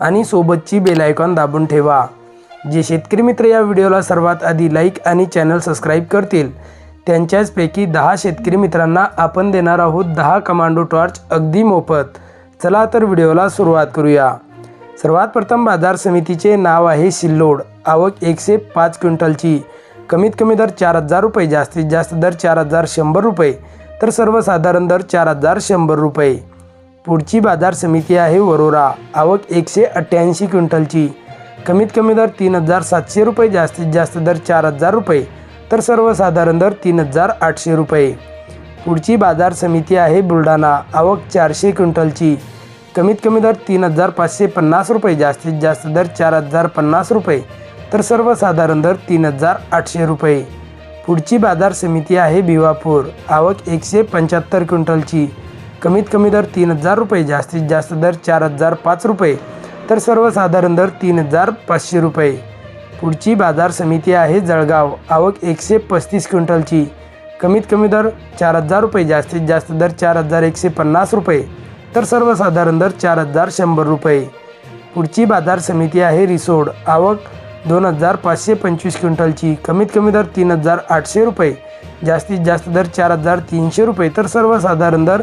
आणि सोबतची बेलायकॉन दाबून ठेवा. जे शेतकरी मित्र या व्हिडिओला सर्वात आधी लाईक आणि चॅनल सबस्क्राईब करतील त्यांच्याचपैकी दहा शेतकरी मित्रांना आपण देणार आहोत दहा कमांडो टॉर्च अगदी मोफत. चला तर व्हिडिओला सुरुवात करूया. सर्वात प्रथम बाजार समितीचे नाव आहे सिल्लोड. आवक एकशे पाच क्विंटलची. कमीत कमी दर चार हजार रुपये जास्तीत जास्त दर चार हजार शंभर रुपये. तर सर्वसाधारण दर चार हजार शंभर रुपये. पुढची बाजार समिती आहे वरोरा. आवक एकशे अठ्ठ्याऐंशी क्विंटलची. कमीत कमी दर तीन हजार सातशे रुपये जास्तीत जास्त दर चार हजार रुपये तर सर्वसाधारण दर तीन हजार आठशे रुपये. पुढची बाजार समिती आहे बुलढाणा. आवक चारशे क्विंटलची. कमीत कमी दर तीन हजार पाचशे पन्नास रुपये जास्तीत जास्त दर चार हजार पन्नास रुपये तर सर्वसाधारण दर तीन हजार आठशे रुपये. पुढची बाजार समिती आहे भिवापूर आवक एकशे पंच्याहत्तर क्विंटलची. कमीत कमी दर तीन हजार रुपये जास्तीत जास्त दर चार हजार पाच रुपये तर सर्वसाधारण दर तीन हजार पाचशे रुपये. पुढची बाजार समिती आहे जळगाव. आवक एकशे पस्तीस क्विंटलची. कमीत कमी दर चार हजार रुपये जास्तीत जास्त दर चार हजार एकशे पन्नास रुपये तर सर्वसाधारण दर चार हजार शंभर रुपये. पुढची बाजार समिती आहे रिसोड. आवक दोन हजार पाचशे पंचवीस क्विंटलची. कमीत कमी दर तीन हजार आठशे रुपये जास्तीत जास्त दर चार हजार तीनशे रुपये तर सर्वसाधारण दर